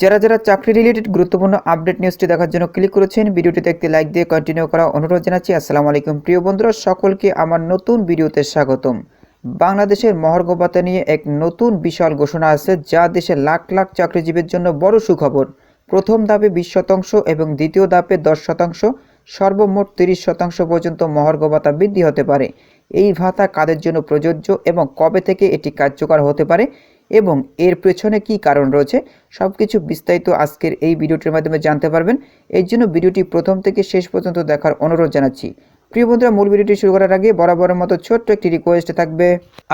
যারা যারা চাকরি রিলেটেড গুরুত্বপূর্ণ আপডেট নিউজটি দেখার জন্য ক্লিক করেছেন, ভিডিওটিতে একটি লাইক দিয়ে কন্টিনিউ করা অনুরোধ জানাচ্ছি। আসসালামু আলাইকুম। প্রিয় বন্ধুরা, সকলকে আমার নতুন ভিডিওতে স্বাগতম। বাংলাদেশের মহার্ঘ নিয়ে এক নতুন বিশাল ঘোষণা আছে, যা দেশের লাখ লাখ চাকরিজীবীর জন্য বড় সুখবর। প্রথম ধাপে বিশ শতাংশ এবং দ্বিতীয় ধাপে দশ শতাংশ, সর্বমোট তিরিশ শতাংশ পর্যন্ত মহার্ঘ ভাতা বৃদ্ধি হতে পারে। এই ভাতা কাদের জন্য প্রযোজ্য এবং কবে থেকে এটি কার্যকর হতে পারে এবং এর পেছনে কি কারণ রয়েছে সব কিছু বিস্তারিত আজকের এই ভিডিওটির মাধ্যমে জানতে পারবেন। এর জন্য ভিডিওটি প্রথম থেকে শেষ পর্যন্ত দেখার অনুরোধ জানাচ্ছি। প্রিয় বন্ধুরা, মূল ভিডিওটি শুরু করার আগে বরাবরের মতো ছোট্ট একটি রিকোয়েস্ট থাকবে।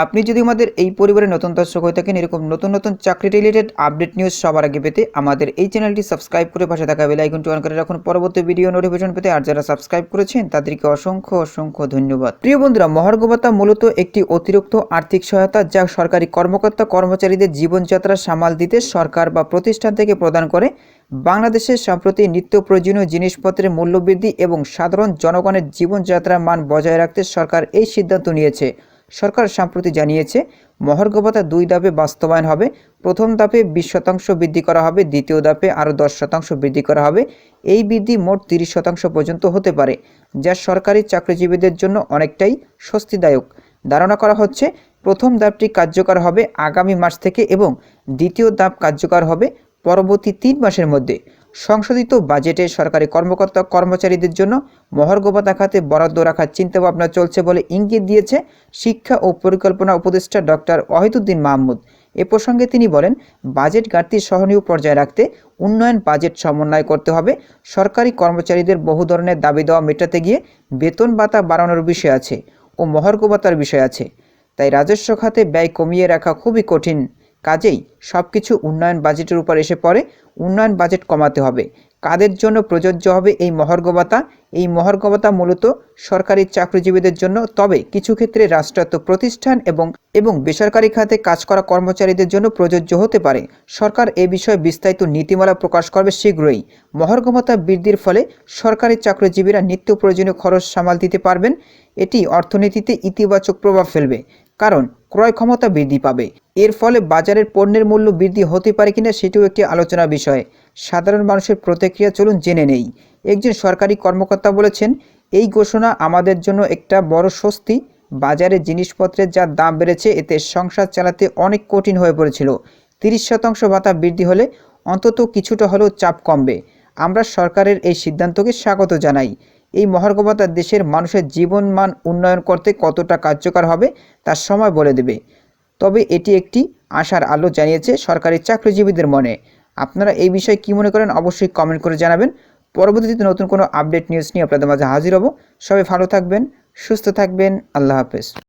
আপনি যদি আমাদের এই পরিবারের নতুন দর্শক হয়ে থাকেন, এরকম নতুন নতুন চাকরি রিলেটেড আপডেট নিউজ সবার আগে পেতে আমাদের এই চ্যানেলটি সাবস্ক্রাইব করে পাশে থাকা বেল আইকনটি অন করে রাখুন। পরবর্তী ভিডিও নোটিফিকেশন পেতে আর যারা সাবস্ক্রাইব করেছেন, তাদেরকে অসংখ্য অসংখ্য ধন্যবাদ। প্রিয় বন্ধুরা মহার্ঘ ভাতা মূলত একটি অতিরিক্ত আর্থিক সহায়তা যা সরকারি কর্মকর্তা কর্মচারীদের জীবনযাত্রা সামাল দিতে সরকার বা প্রতিষ্ঠান থেকে প্রদান করে। বাংলাদেশের সম্প্রতি নিত্য প্রয়োজনীয় জিনিসপত্রের মূল্যবৃদ্ধি এবং সাধারণ জনগণের জীবনযাত্রার মান বজায় রাখতে সরকার এই সিদ্ধান্ত নিয়েছে। সরকার সম্প্রতি জানিয়েছে মহার্ঘ ভাতা দুই ধাপে বাস্তবায়ন হবে। প্রথম ধাপে বিশ শতাংশ বৃদ্ধি করা হবে, দ্বিতীয় ধাপে আরও দশ শতাংশ বৃদ্ধি করা হবে। এই বৃদ্ধি মোট তিরিশ শতাংশ পর্যন্ত হতে পারে, যা সরকারি চাকরিজীবীদের জন্য অনেকটাই স্বস্তিদায়ক। ধারণা করা হচ্ছে, প্রথম ধাপটি কার্যকর হবে আগামী মাস থেকে এবং দ্বিতীয় ধাপ কার্যকর হবে পরবর্তী তিন মাসের মধ্যে সংশোধিত বাজেটে সরকারি কর্মকর্তা কর্মচারীদের জন্য মহার্ঘ ভাতা খাতে বরাদ্দ রাখার চিন্তাভাবনা চলছে বলে ইঙ্গিত দিয়েছে শিক্ষা ও পরিকল্পনা উপদেষ্টা ডক্টর ওয়াহিদুদ্দিন মাহমুদ। এ প্রসঙ্গে তিনি বলেন, বাজেট ঘাটতি সহনীয় পর্যায়ে রাখতে উন্নয়ন বাজেট সমন্বয় করতে হবে। সরকারি কর্মচারীদের বহু ধরনের দাবি দেওয়া মেটাতে গিয়ে বেতন ভাতা বাড়ানোর বিষয় আছে ও মহার্ঘ ভাতার বিষয় আছে। তাই রাজস্ব খাতে ব্যয় কমিয়ে রাখা খুবই কঠিন। কাজেই সব কিছু উন্নয়ন বাজেটের উপর এসে পড়ে। উন্নয়ন বাজেট কমাতে হবে। কাদের জন্য প্রযোজ্য হবে এই মহার্ঘ ভাতা এই মহার্ঘ ভাতা মূলত সরকারি চাকরিজীবীদের জন্য, তবে কিছু ক্ষেত্রে রাষ্ট্রায়ত্ত প্রতিষ্ঠান এবং এবং বেসরকারি খাতে কাজ করা কর্মচারীদের জন্য প্রযোজ্য হতে পারে। সরকার এ বিষয়ে বিস্তারিত নীতিমালা প্রকাশ করবে শীঘ্রই। মহার্ঘ ভাতা বৃদ্ধির ফলে সরকারি চাকরিজীবীরা নিত্য প্রয়োজনীয় খরচ সামাল দিতে পারবেন। এটি অর্থনীতিতে ইতিবাচক প্রভাব ফেলবে, কারণ ক্রয় ক্ষমতা বৃদ্ধি পাবে। এর ফলে বাজারের পণ্যের মূল্য বৃদ্ধি হতে পারে কিনা সেটিও একটি আলোচনা বিষয়। সাধারণ মানুষের প্রতিক্রিয়া চলুন জেনে নেই। একজন সরকারি কর্মকর্তা বলেছেন, এই ঘোষণা আমাদের জন্য একটা বড় স্বস্তি। বাজারে জিনিসপত্রের যা দাম বেড়েছে, এতে সংসার চালাতে অনেক কঠিন হয়ে পড়েছিল। তিরিশ শতাংশ ভাতা বৃদ্ধি হলে অন্তত কিছুটা হলেও চাপ কমবে। আমরা সরকারের এই সিদ্ধান্তকে স্বাগত জানাই। এই মহার্ঘ ভাতা দেশের মানুষের জীবনমান উন্নয়ন করতে কতটা কার্যকর হবে তার সময় বলে দেবে। তবে এটি একটি আশার আলো জানিয়েছে সরকারি চাকরিজীবীদের মনে। আপনারা এই বিষয়ে কী মনে করেন অবশ্যই কমেন্ট করে জানাবেন। পরবর্তীতে নতুন কোনো আপডেট নিউজ নিয়ে আপনাদের মাঝে হাজির হব। সবাই ভালো থাকবেন, সুস্থ থাকবেন, আল্লাহ হাফেজ।